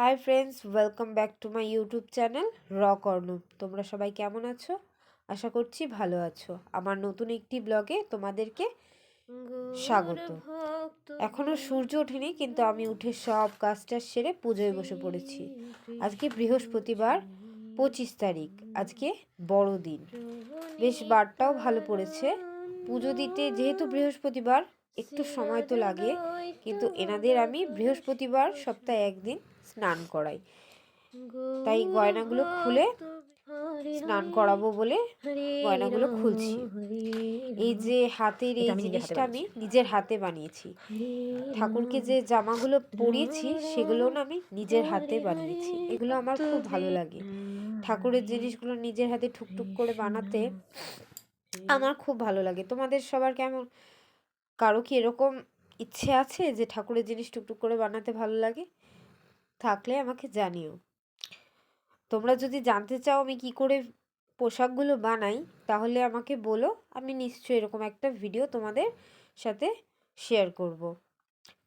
Hi friends welcome back to my YouTube channel র কর্ণব তোমরা সবাই কেমন আছো? আশা করছি ভালো আছো। আমার নতুন একটি ব্লগে তোমাদেরকে স্বাগত। এখনও সূর্য ওঠেনি, কিন্তু আমি উঠে সব কাজটা সেরে পুজোয় বসে পড়েছি। আজকে বৃহস্পতিবার, পঁচিশ তারিখ। আজকে বড়দিন বেশ বারটাও ভালো পড়েছে। পুজো দিতে যেহেতু বৃহস্পতিবার, একটু সময় তো লাগে, কিন্তু এনাদের আমি বৃহস্পতিবার সপ্তাহে একদিন স্নান করাই। তাই গয়নাগুলো খুলে স্নান করাবো বলে গয়নাগুলো খুলছি। এই যে হাতের এই জিনিসটা আমি নিজের হাতে বানিয়েছি। ঠাকুরকে যে জামাগুলো পরিয়েছি সেগুলো না আমি নিজের হাতে বানিয়েছি। এগুলো আমার খুব ভালো লাগে। ঠাকুরের জিনিসগুলো নিজের হাতে ঠুকটুক করে বানাতে আমার খুব ভালো লাগে। তোমাদের সবার কেমন কারও কি এরকম ইচ্ছে আছে যে ঠাকুরের জিনিস টুকটুক করে বানাতে ভালো লাগে? থাকলে আমাকে জানিও। তোমরা যদি জানতে চাও আমি কি করে পোশাকগুলো বানাই, তাহলে আমাকে বলো। আমি নিশ্চয়ই এরকম একটা ভিডিও তোমাদের সাথে শেয়ার করব।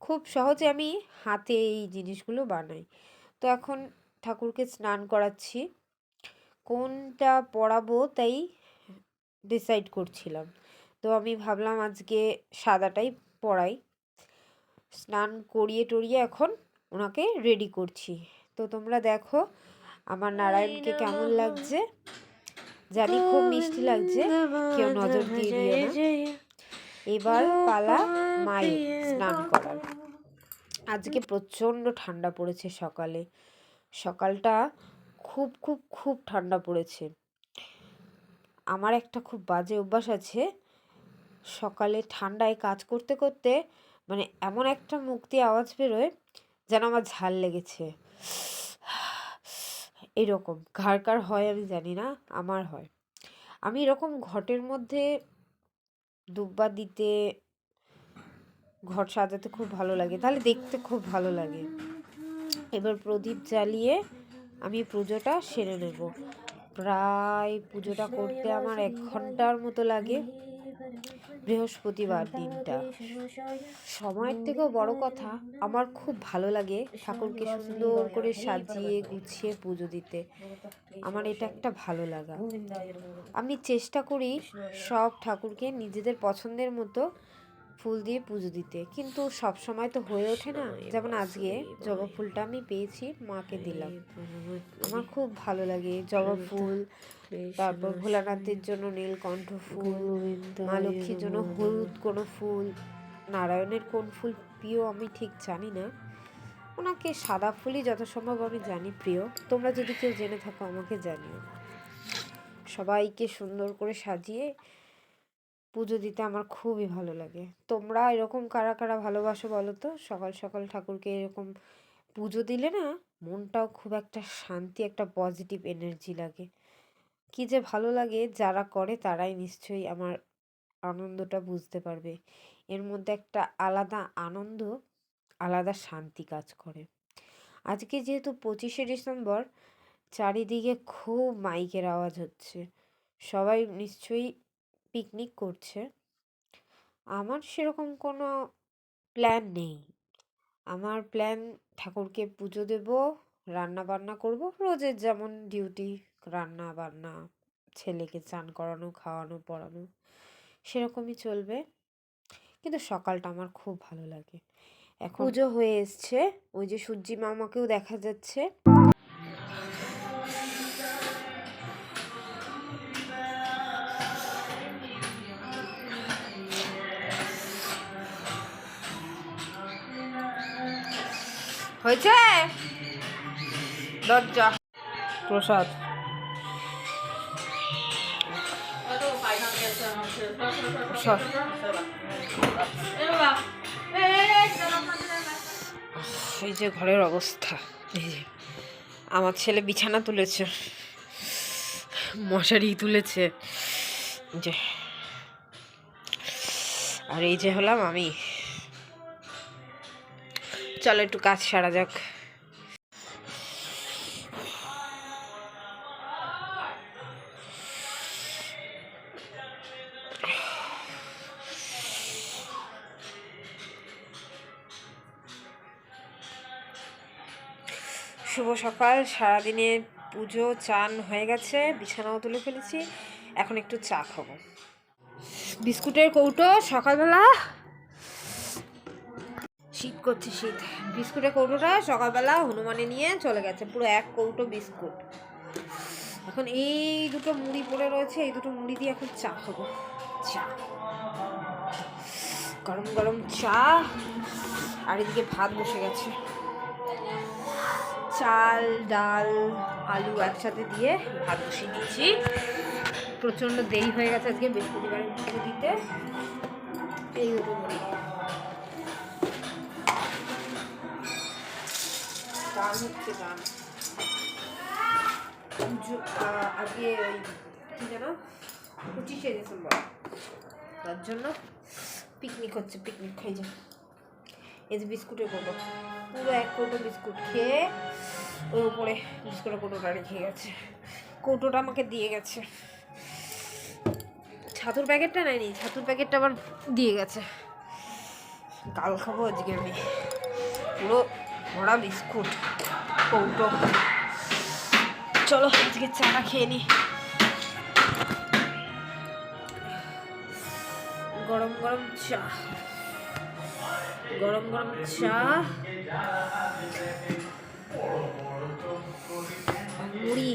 খুব সহজে আমি হাতে এই জিনিসগুলো বানাই। তো এখন ঠাকুরকে স্নান করাচ্ছি। কোনটা পরাবো তাই ডিসাইড করছিলাম। তো আমি ভাবলাম আজকে সাদাটাই পরাই। স্নান করিয়ে টরিয়ে এখন ওনাকে রেডি করছি। তো তোমরা দেখো আমার নারায়ণকে কেমন লাগছে। জানি খুব মিষ্টি লাগছে কেউ নজর দিয়ে দিও না। এবার পালা মায়ের স্নান করার। আজকে প্রচণ্ড ঠান্ডা পড়েছে সকালে। সকালটা খুব খুব খুব ঠান্ডা পড়েছে। আমার একটা খুব বাজে অভ্যাস আছে। সকালে ঠান্ডায় কাজ করতে করতে মানে এমন একটা মুক্তি আওয়াজ বেরোয় যেন আমার ঝাল লেগেছে। এরকম। কার কার হয় আমি জানি না, আমার হয়। আমি এরকম ঘটের মধ্যে দুব্বা দিতে ঘর সাজাতে খুব ভালো লাগে। তাহলে দেখতে খুব ভালো লাগে। এবার প্রদীপ জ্বালিয়ে আমি পুজোটা সেরে নেব। প্রায় পুজোটা করতে আমার এক ঘণ্টার মতো লাগে। বৃহস্পতিবার দিনটা। সময়ের থেকেও বড় কথা, আমার খুব ভালো লাগে ঠাকুরকে সুন্দর করে সাজিয়ে গুছিয়ে পুজো দিতে। আমার এটা একটা ভালো লাগা। আমি চেষ্টা করি সব ঠাকুরকে নিজেদের পছন্দের মতো ফুল দিয়ে পুজো দিতে। কিন্তু সব সময় তো হয়ে ওঠে না। যেমন আজকে জবা ফুলটা আমি পেয়েছি মাকে দিলাম। আমার খুব ভালো লাগে জবা ফুল তারপর ভোলানাথের জন্য নীলকণ্ঠ ফুল মা লক্ষ্মীর জন্য হলুদ কোনো ফুল নারায়ণের কোন ফুল প্রিয় আমি ঠিক জানি না। ওনাকে সাদা ফুলই যত সম্ভব আমি জানি প্রিয়। তোমরা যদি কেউ জেনে থাকো আমাকে জানিও। সবাইকে সুন্দর করে সাজিয়ে পুজো দিতে আমার খুবই ভালো লাগে। তোমরা এরকম কারা কারা ভালোবাসো বলো তো? সকাল সকাল ঠাকুরকে এরকম পুজো দিলে না মনটাও খুব একটা শান্তি, একটা পজিটিভ এনার্জি লাগে। কি যে ভালো লাগে, যারা করে তারাই নিশ্চয়ই আমার আনন্দটা বুঝতে পারবে। এর মধ্যে একটা আলাদা আনন্দ, আলাদা শান্তি কাজ করে। আজকে যেহেতু পঁচিশে ডিসেম্বর, চারিদিকে খুব মাইকের আওয়াজ হচ্ছে। সবাই নিশ্চয়ই পিকনিক করছে, আমার সেরকম কোনো প্ল্যান নেই। আমার প্ল্যান ঠাকুরকে পুজো দেব রান্না বান্না করব, রোজের যেমন ডিউটি রান্না বান্না ছেলেকে চান করানো, খাওয়ানো, পড়ানো, সেরকমই চলবে। কিন্তু সকালটা আমার খুব ভালো লাগে। এখন পুজো হয়ে এসছে, ওই যে সূর্যি মামাকেও দেখা যাচ্ছে। হয়েছে? দরজা। প্রসাদ। এই যে ঘরের অবস্থা। এই যে আমার ছেলে বিছানা তুলেছে। মশারি তুলেছে। যে। আর এই যে হলাম আমি। চলো একটু কাজ সারা যাক। শুভ সকাল সারাদিনের পুজো, চান হয়ে গেছে, বিছানাও তুলে ফেলেছি, এখন একটু চা খাব। বিস্কুটের কৌটো, সকালবেলা শীত করছে, শীত। বিস্কুটের কৌটোটা সকালবেলা হনুমানে নিয়ে চলে গেছে, পুরো এক কৌটো বিস্কুট। এখন এই দুটো মুড়ি পড়ে রয়েছে, এই দুটো মুড়ি দিয়ে এখন চা খাব। চা। গরম গরম চা। আর এদিকে ভাত বসে গেছে। চাল, ডাল, আলু একসাথে দিয়ে ভাত বসিয়ে দিয়েছি। প্রচণ্ড দেরি হয়ে গেছে আজকে বৃহস্পতিবারের পুজো দিতে। এই হলো মুড়ি। গান হচ্ছে গান পুজো আজকে ওই কী যেন, পঁচিশে ডিসেম্বর। তার জন্য পিকনিক হচ্ছে পিকনিক খাই যা এই যে বিস্কুটের কৌটো। পুরো এক কৌটো বিস্কুট খেয়ে ওই উপরে বিস্কুটের কৌটোটা রেখে গেছে। কৌটোটা আমাকে দিয়ে গেছে। ছাতুর প্যাকেটটা নেয়নি, ছাতুর প্যাকেটটা আবার দিয়ে গেছে। কাল খাব আজকে আমি। পুরো ভরা বিস্কুট, কৌটো। চলো, আজকে চাটা খেয়ে নি। গরম গরম চা। গরম গরম চা। মুড়ি।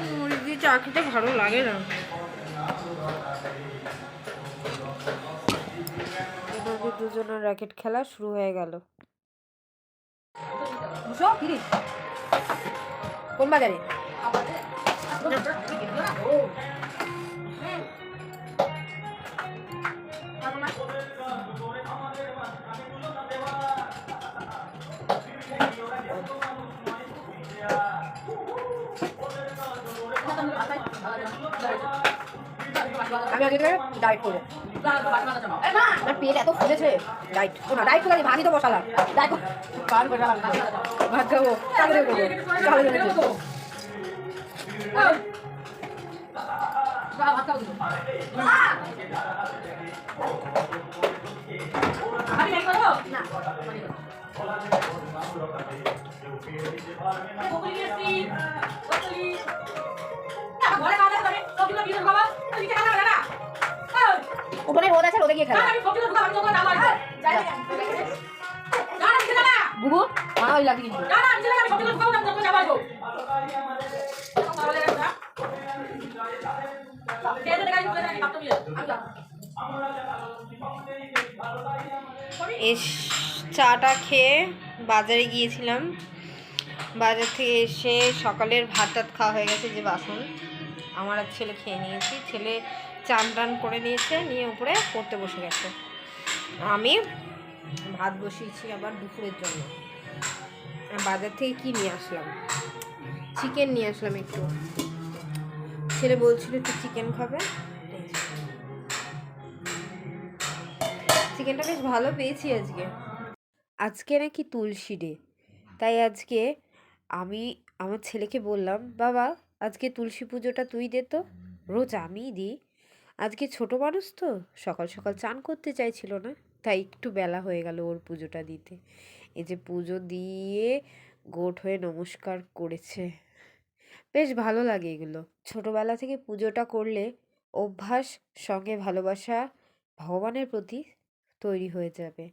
মুড়ি দিয়ে চা খেতে ভালো লাগে না। র্যাকেট খেলা শুরু হয়ে গেল। কিরে কোন বাজারে? আমি আগে ডায়েট করব আমার পেট এত ফুলেছে ডায়েট না ডায়েট করে ভাতই তো বসালাম ডায়েট ভাত খাব করব উঠোনে রোদ আছে রোদে গিয়ে খেলা। বুবু মানা ওই লাগবে কিন্তু এস চাটা খেয়ে বাজারে গিয়েছিলাম। বাজার থেকে এসে সকালের ভাত টাত খাওয়া হয়ে গেছে যে বাসন। আমার ছেলে খেয়ে নিয়েছি। ছেলে চান টান করে নিয়েছে, নিয়ে উপরে পড়তে বসে গেছে। আমি ভাত বসিয়েছি আবার দুপুরের জন্য। বাজার থেকে কি নিয়ে আসলাম? চিকেন নিয়ে আসলাম একটু। ছেলে বলছিল একটু চিকেন খাবে। চিকেনটা বেশ ভালো পেয়েছি আজকে। আজকে নাকি তুলসী ডে। তাই আজকে আমি আমার ছেলেকে বললাম, বাবা, আজকে তুলসী পুজোটা তুই দে তো। রোজ আমিই দিই। আজকে ছোট মানুষ তো, সকাল সকাল চান করতে চাইছিল না, তাই একটু বেলা হয়ে গেল ওর পুজোটা দিতে। এই যে পুজো দিয়ে গোট হয়ে নমস্কার করেছে। বেশ ভালো লাগে এগুলো। ছোটবেলা থেকে পুজোটা করলে অভ্যাস, সঙ্গে ভালোবাসা ভগবানের প্রতি তৈরি হয়ে যাবে।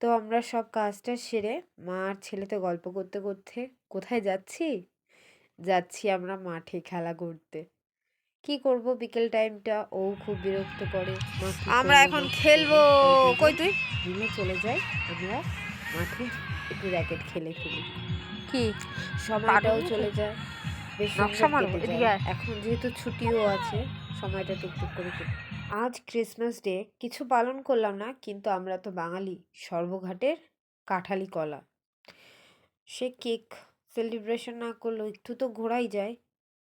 তো আমরা সব কাজটা সেরে মা আর ছেলেতে গল্প করতে করতে কোথায় যাচ্ছি? যাচ্ছি আমরা মাঠে খেলা করতে। কি করব বিকেল টাইমটা ও খুব বিরক্ত করে। আমরা এখন খেলব। কই তুই? দিনে চলে যাই আমরা মাঠে একটু র্যাকেট খেলে ফেলি। কি? সময়টাও চলে যায়। বেশ এখন যেহেতু ছুটিও আছে সময়টা টুকটুক করে আজ ক্রিসমাস ডে কিছু পালন করলাম না কিন্তু আমরা তো বাঙালি। সর্বঘাটের কাঠালি কলা। সে কেক সেলিব্রেশন না করলেও একটু তো ঘোরাই যায়।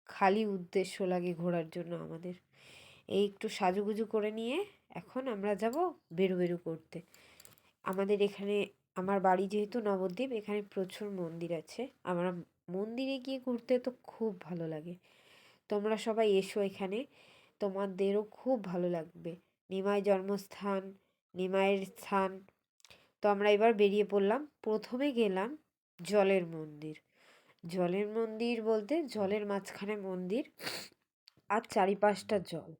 খালি উদ্দেশ্য লাগে ঘোরার জন্য আমাদের। এই একটু সাজুগুজু করে নিয়ে এখন আমরা যাব বেরু বেরু করতে। আমাদের এখানে, আমার বাড়ি যেহেতু নবদ্বীপ, এখানে প্রচুর মন্দির আছে। আমরা মন্দিরে গিয়ে ঘুরতে তো খুব ভালো লাগে। তোমরা সবাই এসো এখানে। তোমাদেরও খুব ভালো লাগবে। নিমাই জন্মস্থান, নিমাইয়ের স্থান। তো আমরা এবার বেরিয়ে পড়লাম। প্রথমে গেলাম জলের মন্দির। জলের মন্দির বলতে জলের মাঝখানে মন্দির আর চারিপাশটা জল।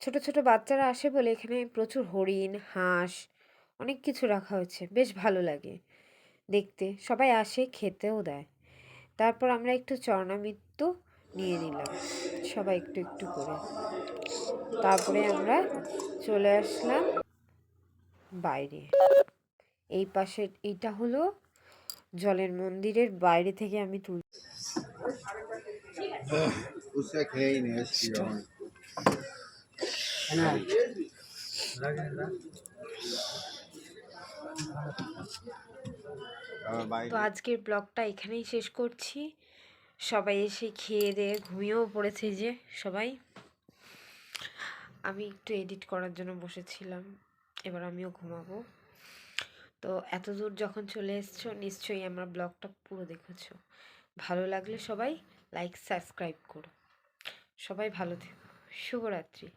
ছোট ছোট বাচ্চারা আসে বলে এখানে প্রচুর হরিণ, হাঁস অনেক কিছু রাখা হয়েছে। বেশ ভালো লাগে দেখতে। সবাই আসে, খেতেও দেয়। তারপর আমরা একটু চরণামৃত্য নিয়ে নিলাম। সবাই একটু একটু করে। তারপরে আমরা চলে আসলাম বাইরে। এই পাশে এইটা হলো জলের মন্দিরের বাইরে থেকে আমি তুল উচা খেয়েই নিয়ে এসছি তো আজকের ব্লগটা এখানেই শেষ করছি। সবাই এসে খেয়ে দিয়ে ঘুমিয়েও পড়েছে যে সবাই। আমি একটু এডিট করার জন্য বসেছিলাম এবার আমিও ঘুমাবো। তো এত দূর যখন চলে এসছো নিশ্চয়ই আমার ব্লগটা পুরো দেখেছ। ভালো লাগলে সবাই লাইক সাবস্ক্রাইব করো। সবাই ভালো থেকো। শুভরাত্রি।